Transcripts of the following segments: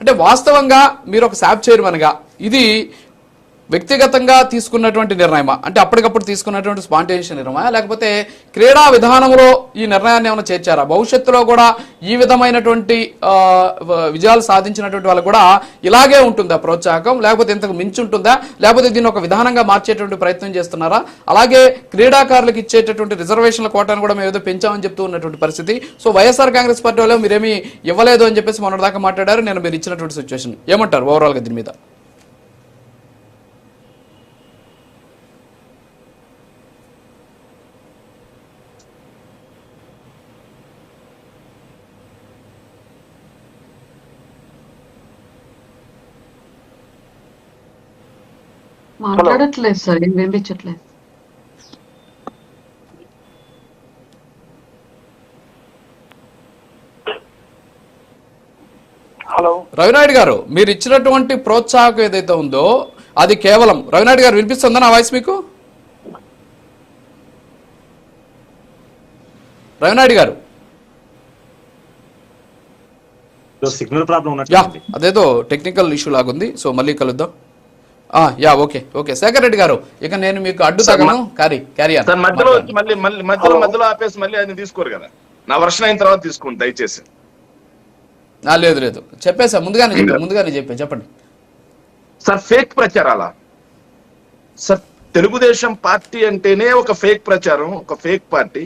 అంటే వాస్తవంగా మీరు ఒక శాప్ చైర్మన్గా ఇది వ్యక్తిగతంగా తీసుకున్నటువంటి నిర్ణయమా? అంటే అప్పటికప్పుడు తీసుకున్నటువంటి స్పాంటేనియస్ నిర్ణయమా? లేకపోతే క్రీడా విధానంలో ఈ నిర్ణయాన్ని ఏమైనా చేర్చారా? భవిష్యత్తులో కూడా ఈ విధమైనటువంటి విజయాలు సాధించినటువంటి వాళ్ళు కూడా ఇలాగే ఉంటుందా ప్రోత్సాహకం? లేకపోతే ఇంతకు మించి ఉంటుందా? లేకపోతే దీన్ని ఒక విధానంగా మార్చేటువంటి ప్రయత్నం చేస్తున్నారా? అలాగే క్రీడాకారులకు ఇచ్చేటటువంటి రిజర్వేషన్ల కోటాను కూడా మేము ఏదో పెంచామని చెప్తూ ఉన్నటువంటి పరిస్థితి. సో వైఎస్ఆర్ కాంగ్రెస్ పార్టీ వాళ్ళు మీరేమీ ఇవ్వలేదు అని చెప్పేసి మొన్నటిదాకా మాట్లాడారు. నేను మీరు ఇచ్చినటువంటి సిచ్యువేషన్ ఏమంటారు ఓవరాల్గా దీని మీద? మాట్లాడట్లేదు సార్ ఏం వినిపించట్లేదు. హలో. రవినాయుడు గారు మీరు ఇచ్చినటువంటి ప్రోత్సాహకం ఏదైతే ఉందో అది కేవలం రవినాయుడు గారు వినిపిస్తుందా నా వాయిస్ మీకు? రవినాయుడు గారు. సిగ్నల్ ప్రాబ్లం అదేదో టెక్నికల్ ఇష్యూ లాగుంది సో మళ్ళీ కలుద్దాం. Yeah okay okay. Shekhar Reddy గారు ఇక నేను మీకు అడ్డు తగను క్యారీ క్యారీ సార్ మధ్యలో మళ్ళీ మళ్ళీ మధ్యలో మధ్యలో ఆపేసి మళ్ళీ ఆయన తీసుకోరు కదా. నా వర్షం అయిన తర్వాత తీసుకోండి దయచేసి. లేదు లేదు. చెప్పేసా ముందుగానే చెప్పా ముందుగానే చెప్పా చెప్పండి. సార్ ఫేక్ ప్రచారాలా? సార్ తెలుగుదేశం పార్టీ అంటేనే ఒక ఫేక్ ప్రచారం ఒక ఫేక్ పార్టీ.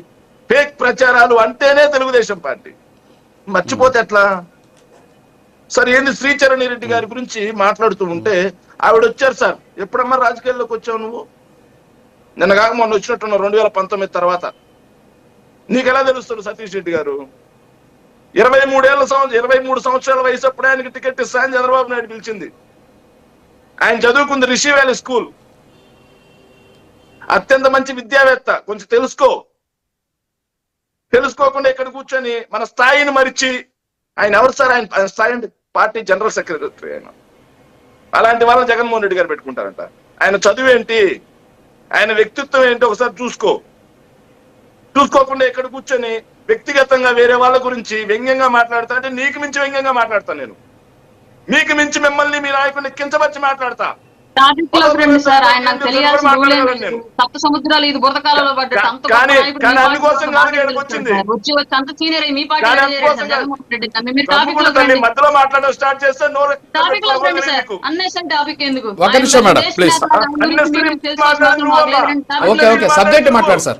ఫేక్ ప్రచారాలు అంటేనే తెలుగుదేశం పార్టీ. మర్చిపోతే ఎట్లా? సార్ ఏంది శ్రీచరణి రెడ్డి గారి గురించి మాట్లాడుతూ ఉంటే ఆవిడ వచ్చారు సార్. ఎప్పుడమ్మా రాజకీయాల్లోకి వచ్చావు నువ్వు? నిన్న కాక మొన్న వచ్చినట్టున్నావు రెండు వేల పంతొమ్మిది తర్వాత. నీకు ఎలా తెలుస్తుంది సతీష్ రెడ్డి గారు? ఇరవై మూడేళ్ళ సంవత్సరం ఇరవై మూడు సంవత్సరాల వయసు అప్పుడు ఆయనకి టికెట్ ఇస్తా అని చంద్రబాబు నాయుడు పిలిచింది. ఆయన చదువుకుంది రిషి వ్యాలీ స్కూల్. అత్యంత మంచి విద్యావేత్త. కొంచెం తెలుసుకో. తెలుసుకోకుండా ఇక్కడ కూర్చొని మన స్థాయిని మరిచి ఆయన ఎవరు సార్? ఆయన ఆయన స్థాయి అంటే పార్టీ జనరల్ సెక్రటరీ ఆయన. అలాంటి వాళ్ళని జగన్మోహన్ రెడ్డి గారు పెట్టుకుంటారంట. ఆయన చదువు ఏంటి? ఆయన వ్యక్తిత్వం ఏంటి? ఒకసారి చూసుకో. చూసుకోకుండా ఇక్కడ కూర్చొని వ్యక్తిగతంగా వేరే వాళ్ళ గురించి వ్యంగ్యంగా మాట్లాడతా అంటే నీకు మించి వ్యంగ్యంగా మాట్లాడతా నేను. మీకు మించి మిమ్మల్ని మీ నాయకుడిని కించపరిచి మాట్లాడతా. రండి సార్ ఆయన నాకు తెలియాల్సిన? సప్త సముద్రాలు ఇది బురదకాలలో పడ్డట్టు అంత. వచ్చి వచ్చి అంత సీనియర్ మీ పార్టీ. జగన్మోహన్ రెడ్డి మీరు టాపిక్ మధ్యలో మాట్లాడడం స్టార్ట్ చేస్తే టాపిక్ రండి సార్. టాపిక్ ఎందుకు? నిమిషం మేడం. ఓకే, ఓకే, మాట్లాడు సార్.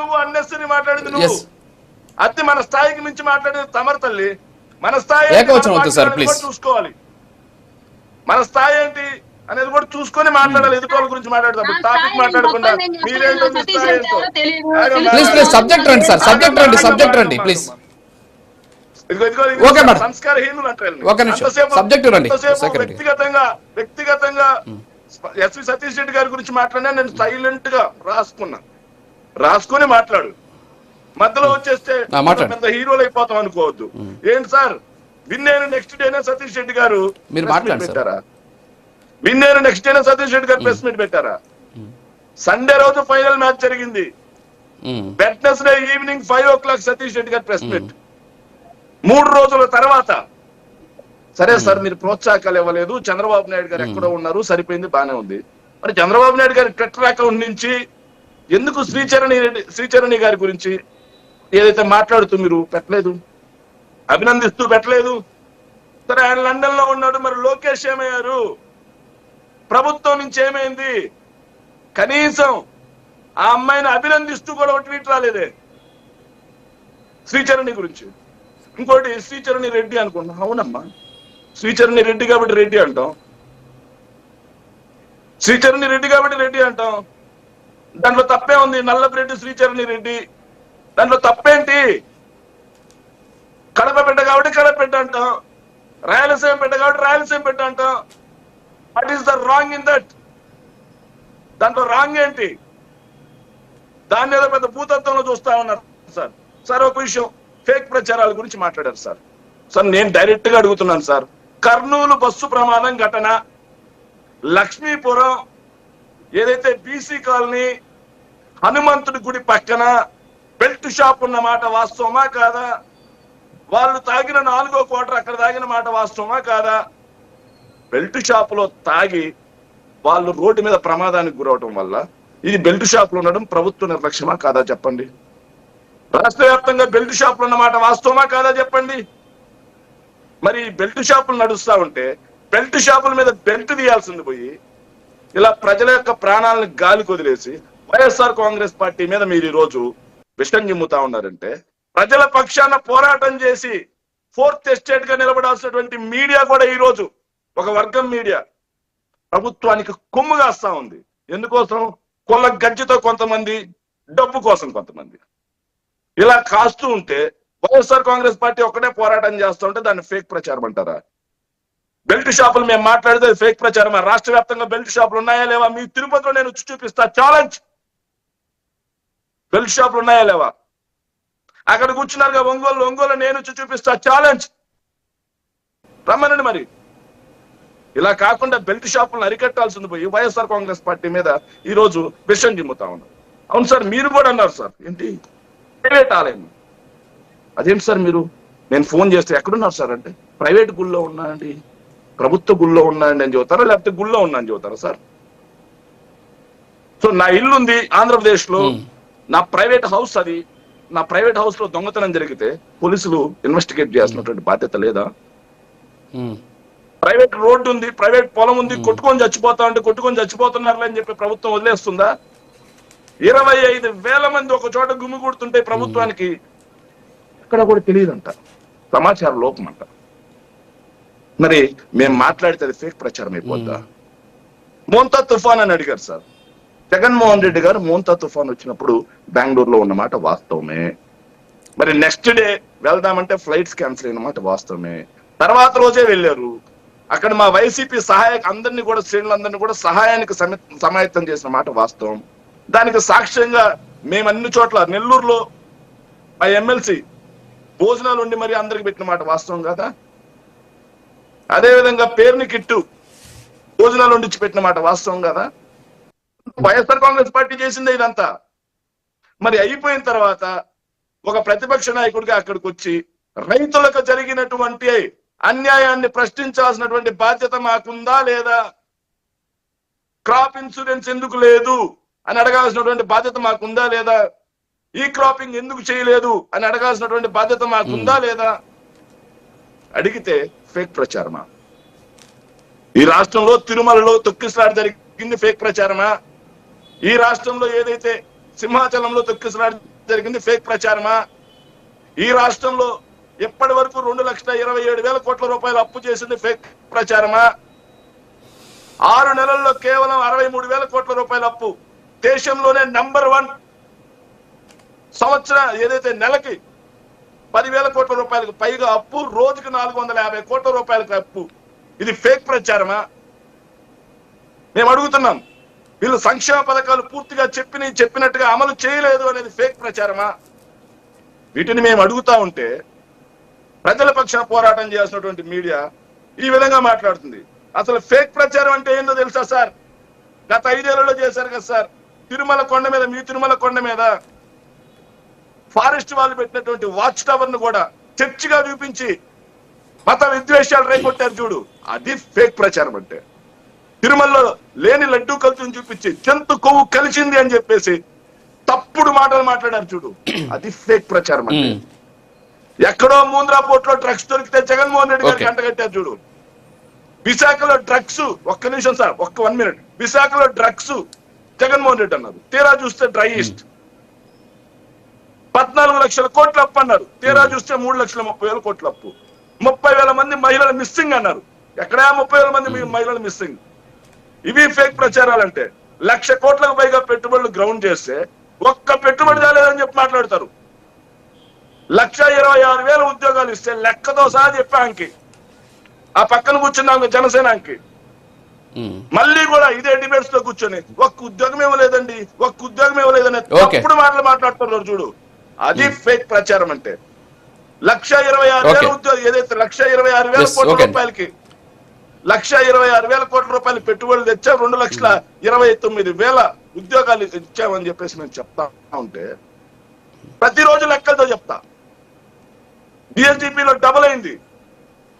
నువ్వు అన్నెసరి మాట్లాడింది నువ్వు. Yes. అతి మన స్థాయికి మించి మాట్లాడేది తమరు తల్లి. మన స్థాయి చూసుకోవాలి. మన స్థాయి ఏంటి? అనేది కూడా చూసుకొని మాట్లాడాలి. ఎదుటి గురించి మాట్లాడేటప్పుడు టాపిక్ మాట్లాడకుండా మీరేంటో సబ్జెక్ట్ రండి సార్. సబ్జెక్ట్ రండి సబ్జెక్ట్ రండి ప్లీజ్ ఓకే మేడం. సంస్కారహీనులు అంటారు. వ్యక్తిగతంగా వ్యక్తిగతంగా ఎస్వి సతీష్ రెడ్డి గారి గురించి మాట్లాడినా నేను సైలెంట్గా రాసుకున్నా. రాసుకొని మాట్లాడు. మధ్యలో వచ్చేస్తే ఆ, మాట్లాడు. పెద్ద హీరోలు అయిపోతాం అనుకోవద్దు. ఏంటి సార్? విన్నేరు నెక్స్ట్ డేనే సతీష్ రెడ్డి గారు మీరు press meet మాట్లాడండి సార్. పెట్టారా విన్నేరు నెక్స్ట్ డేనే సతీష్ రెడ్డి గారు ప్రెస్ మీట్ పెట్టారా? సండే రోజు ఫైనల్ మ్యాచ్ జరిగింది. ఉమ్, Wednesday evening five o'clock Satish Reddy గారి ప్రెస్ మీట్ మూడు రోజుల తర్వాత సరే సార్ మీరు ప్రోత్సాహకాలు ఇవ్వలేదు చంద్రబాబు నాయుడు గారు ఎక్కడో ఉన్నారు సరిపోయింది బానే ఉంది. మరి చంద్రబాబు నాయుడు గారి ట్విట్టర్ అకౌంట్ నుంచి ఎందుకు శ్రీచరణి రెడ్డి శ్రీచరణి గారి గురించి ఏదైతే మాట్లాడుతూ మీరు పెట్టలేదు? అభినందిస్తూ పెట్టలేదు? సరే ఆయన లండన్లో ఉన్నాడు మరి లోకేష్ ఏమయ్యారు? ప్రభుత్వం నుంచి ఏమైంది? కనీసం ఆ అమ్మాయిని అభినందిస్తూ కూడా ఒక ట్వీట్ రాలేదే. శ్రీచరణి గురించి. ఇంకోటి శ్రీచరణి రెడ్డి అనుకున్నా అవునమ్మా. శ్రీచరణి రెడ్డి కాబట్టి రెడ్డి అంటాం. శ్రీచరణి రెడ్డి కాబట్టి రెడ్డి అంటాం. దాంట్లో తప్పే ఉంది. నల్లపురెడ్డి శ్రీచరణి రెడ్డి. దాంట్లో తప్పేంటి? కడప బిడ్డ కాబట్టి కడప బిడ్డ అంటాం. రాయలసీమ బిడ్డ కాబట్టి రాయలసీమ బిడ్డ అంటాం. What is the wrong in that దాంట్లో రాంగ్ ఏంటి? దాన్ని మీద పెద్ద భూతత్వంలో చూస్తా ఉన్నారు సార్ సార్ ఒక విషయం ఫేక్ ప్రచారాల గురించి మాట్లాడారు సార్ సార్ నేను డైరెక్ట్గా అడుగుతున్నాను సార్ కర్నూలు బస్సు ప్రమాదం ఘటన లక్ష్మీపురం ఏదైతే బీసీ కాలనీ హనుమంతుడి గుడి పక్కన బెల్ట్ షాప్ ఉన్న మాట వాస్తవమా కాదా? వాళ్ళు తాగిన నాలుగో కోటర్ అక్కడ తాగిన మాట వాస్తవమా కాదా? బెల్ట్ షాపులో తాగి వాళ్ళు రోడ్డు మీద ప్రమాదానికి గురవటం వల్ల ఇది బెల్ట్ షాపులు ఉండడం ప్రభుత్వ నిర్లక్ష్యమా కాదా చెప్పండి? రాష్ట్ర వ్యాప్తంగా బెల్ట్ షాపులు ఉన్నమాట వాస్తవమా కాదా చెప్పండి? మరి ఈ బెల్ట్ షాపులు నడుస్తా ఉంటే బెల్ట్ షాపుల మీద బెల్ట్ తీయాల్సింది పోయి ఇలా ప్రజల యొక్క ప్రాణాలను గాలి కొదిలేసి వైఎస్ఆర్ కాంగ్రెస్ పార్టీ మీద మీరు ఈ రోజు విషం జిమ్ముతా ఉన్నారంటే ప్రజల పక్షాన పోరాటం చేసి ఫోర్త్ ఎస్టేట్గా నిలబడాల్సినటువంటి మీడియా కూడా ఈ రోజు ఒక వర్గం మీడియా ప్రభుత్వానికి కొమ్ము కాస్తా ఉంది. ఎందుకోసం? కొల్ల గజ్జితో కొంతమంది డబ్బు కోసం కొంతమంది. ఇలా కాస్తూ ఉంటే వైఎస్ఆర్ కాంగ్రెస్ పార్టీ ఒక్కటే పోరాటం చేస్తూ ఉంటే దాన్ని ఫేక్ ప్రచారం అంటారా? బెల్ట్ షాపులు మేము మాట్లాడితే ఫేక్ ప్రచారం రాష్ట్ర వ్యాప్తంగా బెల్ట్ షాపులు ఉన్నాయా లేవా? మీ తిరుపతిలో నేను చూపిస్తా. ఛాలెంజ్! బెల్ట్ షాపులు ఉన్నాయా లేవా? అక్కడ కూర్చున్నారుగా ఒంగోలు ఒంగోలు నేను చూపిస్తా. ఛాలెంజ్! రమ్మనండి మరి. ఇలా కాకుండా బెల్ట్ షాపులను అరికట్టాల్సింది పోయి వైఎస్ఆర్ కాంగ్రెస్ పార్టీ మీద ఈ రోజు విషం జిమ్ముతా ఉన్నారు. అవును సార్ మీరు కూడా అన్నారు సార్. ఏంటి? ప్రైవేట్ ఆలయం. అదేంటి సార్ మీరు? నేను ఫోన్ చేస్తే ఎక్కడున్నారు సార్ అంటే ప్రైవేట్ గుళ్ళో ఉన్నా అండి ప్రభుత్వ గుళ్ళో ఉన్నా అండి అని చెబుతారా లేకపోతే గుళ్ళో ఉన్నా అని చెబుతారా సార్? సో నా ఇల్లు ఉంది ఆంధ్రప్రదేశ్లో నా ప్రైవేట్ హౌస్ అది. నా ప్రైవేట్ హౌస్లో దొంగతనం జరిగితే పోలీసులు ఇన్వెస్టిగేట్ చేయాల్సినటువంటి బాధ్యత లేదా. ప్రైవేట్ రోడ్డు ఉంది ప్రైవేట్ పొలం ఉంది కొట్టుకొని చచ్చిపోతా ఉంటే కొట్టుకొని చచ్చిపోతున్నారు అని చెప్పి ప్రభుత్వం వదిలేస్తుందా? ఇరవై ఐదు వేల మంది ఒక చోట గుమిగూడుతుంటే ప్రభుత్వానికి ఎక్కడ కూడా తెలియదంట. సమాచార లోపం అంట మరి మేము మాట్లాడితే అది ఫేక్ ప్రచారం అయిపోద్దా? మోంతా తుఫాన్ అని అడిగారు సార్. జగన్మోహన్ రెడ్డి గారు మోంతా తుఫాన్ వచ్చినప్పుడు బెంగళూరులో ఉన్నమాట వాస్తవమే. మరి నెక్స్ట్ డే వెళ్దామంటే ఫ్లైట్స్ క్యాన్సిల్ అయిన మాట వాస్తవమే. తర్వాత రోజే వెళ్ళారు. అక్కడ మా వైసీపీ సహాయక అందరినీ కూడా శ్రేణులందరినీ కూడా సహాయానికి సమాయత్తం చేసిన మాట వాస్తవం. దానికి సాక్ష్యంగా మేము అన్ని చోట్ల నెల్లూరులో మా ఎమ్మెల్సీ భోజనాలు ఉండి మరి అందరికి పెట్టిన మాట వాస్తవం కదా? అదే విధంగా పేరుని కిట్టు భోజనాలు వండించి పెట్టిన మాట వాస్తవం కదా? వైఎస్ఆర్ కాంగ్రెస్ పార్టీ చేసిందే ఇదంతా. మరి అయిపోయిన తర్వాత ఒక ప్రతిపక్ష నాయకుడిగా అక్కడికి వచ్చి రైతులకు జరిగినటువంటి అన్యాయాన్ని ప్రశ్నించాల్సినటువంటి బాధ్యత మాకుందా లేదా? క్రాప్ ఇన్సూరెన్స్ ఎందుకు లేదు అని అడగాల్సినటువంటి బాధ్యత మాకుందా లేదా? ఈ క్రాపింగ్ ఎందుకు చేయలేదు అని అడగాల్సినటువంటి బాధ్యత మాకుందా లేదా? అడిగితే ఫేక్ ప్రచారమా? ఈ రాష్ట్రంలో తిరుమలలో తొక్కిసలాట జరిగింది ఫేక్ ప్రచారమా? ఈ రాష్ట్రంలో ఏదైతే సింహాచలంలో తొక్కిసలాట జరిగింది ఫేక్ ప్రచారమా? ఈ రాష్ట్రంలో ఇప్పటి వరకు రెండు లక్షల ఇరవై ఏడు వేల కోట్ల రూపాయలు అప్పు చేసింది ఫేక్ ప్రచారమా? ఆరు నెలల్లో కేవలం అరవై మూడు వేల కోట్ల రూపాయల అప్పు. దేశంలోనే నంబర్ వన్ సంవత్సరం ఏదైతే నెలకి పదివేల కోట్ల రూపాయలకు పైగా అప్పు రోజుకి నాలుగు వందల యాభై కోట్ల రూపాయలకు అప్పు. ఇది ఫేక్ ప్రచారమా? మేము అడుగుతున్నాం. వీళ్ళు సంక్షేమ పథకాలు పూర్తిగా చెప్పిన చెప్పినట్టుగా అమలు చేయలేదు అనేది ఫేక్ ప్రచారమా? వీటిని మేము అడుగుతా ఉంటే ప్రజల పక్షాన పోరాటం చేయాల్సినటువంటి మీడియా ఈ విధంగా మాట్లాడుతుంది. అసలు ఫేక్ ప్రచారం అంటే ఏందో తెలుసా సార్? గత ఐదేళ్ళలో చేశారు కదా సార్. తిరుమల కొండ మీద మీ తిరుమల కొండ మీద ఫారెస్ట్ వాళ్ళు పెట్టినటువంటి వాచ్ టవర్ను కూడా చర్చిగా చూపించి మత విద్వేషాలు రేగొట్టారు చూడు. అది ఫేక్ ప్రచారం అంటే. తిరుమలలో లేని లడ్డూ కలుతుని చూపించి జంతు కొవ్వు కలిసింది అని చెప్పేసి తప్పుడు మాటలు మాట్లాడారు చూడు. అది ఫేక్ ప్రచారం అంటే. ఎక్కడో మూంద్రా పోర్ట్లో డ్రగ్స్ దొరికితే జగన్మోహన్ రెడ్డి గారికి Okay. అంటగట్టారు చూడు. విశాఖలో డ్రగ్స్ ఒక్క నిమిషం సార్ ఒక్క వన్ మినిట్ విశాఖలో డ్రగ్స్ జగన్మోహన్ రెడ్డి అన్నారు. తీరా చూస్తే డ్రై ఈస్ట్ పద్నాలుగు లక్షల కోట్ల అప్పు అన్నారు. తీరా చూస్తే మూడు లక్షల ముప్పై వేల కోట్ల అప్పు. ముప్పై వేల మంది మహిళలు మిస్సింగ్ అన్నారు. ఎక్కడా ముప్పై వేల మంది మీ- మహిళలు మిస్సింగ్ ఇవి ఫేక్ ప్రచారాలంటే లక్ష కోట్లకు పైగా పెట్టుబడులు గ్రౌండ్ చేస్తే ఒక్క పెట్టుబడి రాలేదని చెప్పి మాట్లాడతారు. లక్ష ఇరవై ఆరు వేల ఉద్యోగాలు ఇస్తే లెక్కతో సహా చెప్పాంకి ఆ పక్కన కూర్చున్నాం జనసేనాకి. మళ్ళీ కూడా ఇదే డిబేట్స్లో కూర్చొని ఒక్క ఉద్యోగం ఇవ్వలేదండి ఒక్క ఉద్యోగం ఇవ్వలేదని. తప్పుడు మాటలు మాట్లాడుతున్నారు చూడు అది ఫేక్ ప్రచారం అంటే లక్ష ఇరవై ఆరు వేల. ఉద్యోగం ఏదైతే లక్ష ఇరవై ఆరు వేల కోట్ల. రూపాయలకి లక్ష ఇరవై ఆరు వేల కోట్ల రూపాయలు పెట్టుబడులు తెచ్చా రెండు లక్షల ఇరవై తొమ్మిది వేల ఉద్యోగాలు ఇచ్చామని చెప్పేసి మేము చెప్తా ఉంటే ప్రతిరోజు లెక్కలతో చెప్తా డిఎస్డిపిలో డబుల్ అయింది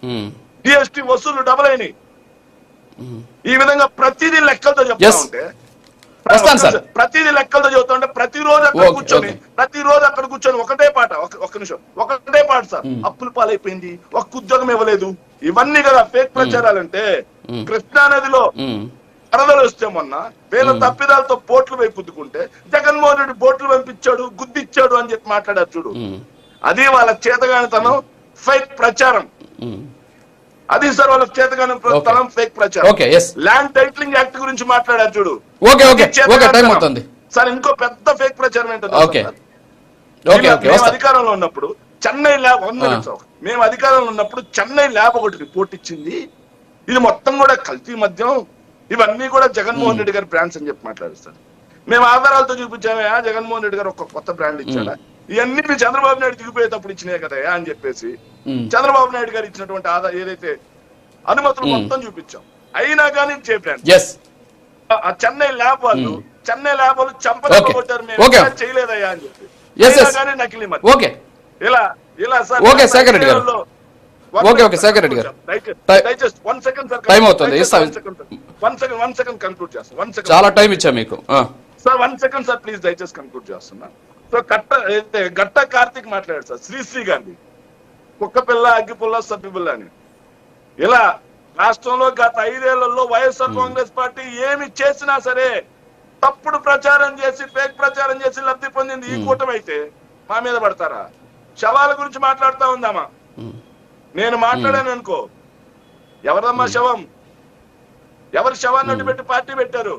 ఉమ్, డిఎస్టి వసూలు డబుల్ అయినాయి ఉమ్. ఈ విధంగా ప్రతిదీ లెక్కలతో చెప్తా. ఉంటే. ప్రతిదీ లెక్కలతో చెబుతా ఉంటే ప్రతిరోజు అక్కడ కూర్చొని. ప్రతిరోజు అక్కడ కూర్చొని ఒకటే పాట ఒక- నిమిషం ఒకటే పాట సార్ Hmm. అప్పుల పాలైపోయింది ఒక్క ఉద్యోగం ఇవ్వలేదు ఇవన్నీ కదా ఫేక్ ప్రచారాలంటే Hmm. కృష్ణా నదిలో వరదలు వస్తే మొన్న వేల తప్పిదాలతో బోట్లు వైపు గుద్దుకుంటే జగన్మోహన్ రెడ్డి బోట్లు పంపించాడు గుద్దిచ్చాడు అని చెప్పి మాట్లాడారు చూడు అది వాళ్ళ చేతగానితనం ఫేక్ ప్రచారం. అది సార్ వాళ్ళ చేతగానితనం ఫేక్ ప్రచారం. ల్యాండ్ టైటిలింగ్ యాక్ట్ గురించి మాట్లాడారు చూడు. సార్ ఇంకో పెద్ద ఫేక్ ప్రచారం ఏంటో ఓకే. తెలుసా సార్? ఓకే మేము- ఓకే మేము వస్తా. అధికారంలో ఉన్నప్పుడు చెన్నై ల్యాబ్. మేము అధికారంలో ఉన్నప్పుడు చెన్నై ల్యాబ్ ఒకటి రిపోర్ట్ ఇచ్చింది. ఇది మొత్తం కూడా కల్తీ మద్యం. ఇవన్నీ కూడా జగన్మోహన్ రెడ్డి గారి బ్రాండ్స్ అని చెప్పి మాట్లాడిస్తారు మేము ఆధారాలతో చూపించామే జగన్మోహన్ రెడ్డి గారు ఒక కొత్త బ్రాండ్ ఇచ్చాడా? ఇవన్నీ చంద్రబాబు నాయుడు దిగిపోయేటప్పుడు ఇచ్చినాయి కదా అని చెప్పేసి చంద్రబాబు నాయుడు గారు ఇచ్చినటువంటి ఆధార్ ఏదైతే అనుమతులు. మొత్తం చూపించాం. అయినా కానీ చే బ్రాండ్ ఎస్ ఆ చెన్నై ల్యాబ్ వాళ్ళు చెన్నై ల్యాబ్ వాళ్ళు ఓకే. చంపలు కొట్టారు మేము. చేయలేదయ్యా అని చెప్పి. కానీ నకిలీ. ఓకే ఇలా ఇలా సార్ ఓకే, శేఖర్ రెడ్డి గారు. ఓకే, ఓకే, శేఖర్ రెడ్డి గారు. దయచేసి- వన్ సెకండ్ సార్ టైం అవుతుంది. One second one second one second conclude చేస్తాను వన్ సెకండ్ చాలా టైం ఇచ్చా మీకు. Sir one second sir please దయచేసి కన్క్లూడ్ చేస్తున్నా. సో కట్ట గట్ట కార్తీక్ మాట్లాడారు సార్ శ్రీశ్రీ గాంధీ కుక్క పిల్ల అగ్గి పుల్ల సబ్బి పిల్ల అని. ఇలా రాష్ట్రంలో గత ఐదేళ్ళలో వైఎస్ఆర్ కాంగ్రెస్ పార్టీ ఏమి చేసినా సరే తప్పుడు ప్రచారం చేసి ఫేక్ ప్రచారం చేసి లబ్ధి పొందింది ఈ కూటమి అయితే మా మీద పడతారా? శవాల గురించి మాట్లాడుతా ఉందామా? ఉమ్, నేను మాట్లాడాను అనుకో. ఎవరమ్మా శవం? ఎవరు శవాన్ని పెట్టి పార్టీ పెట్టారు?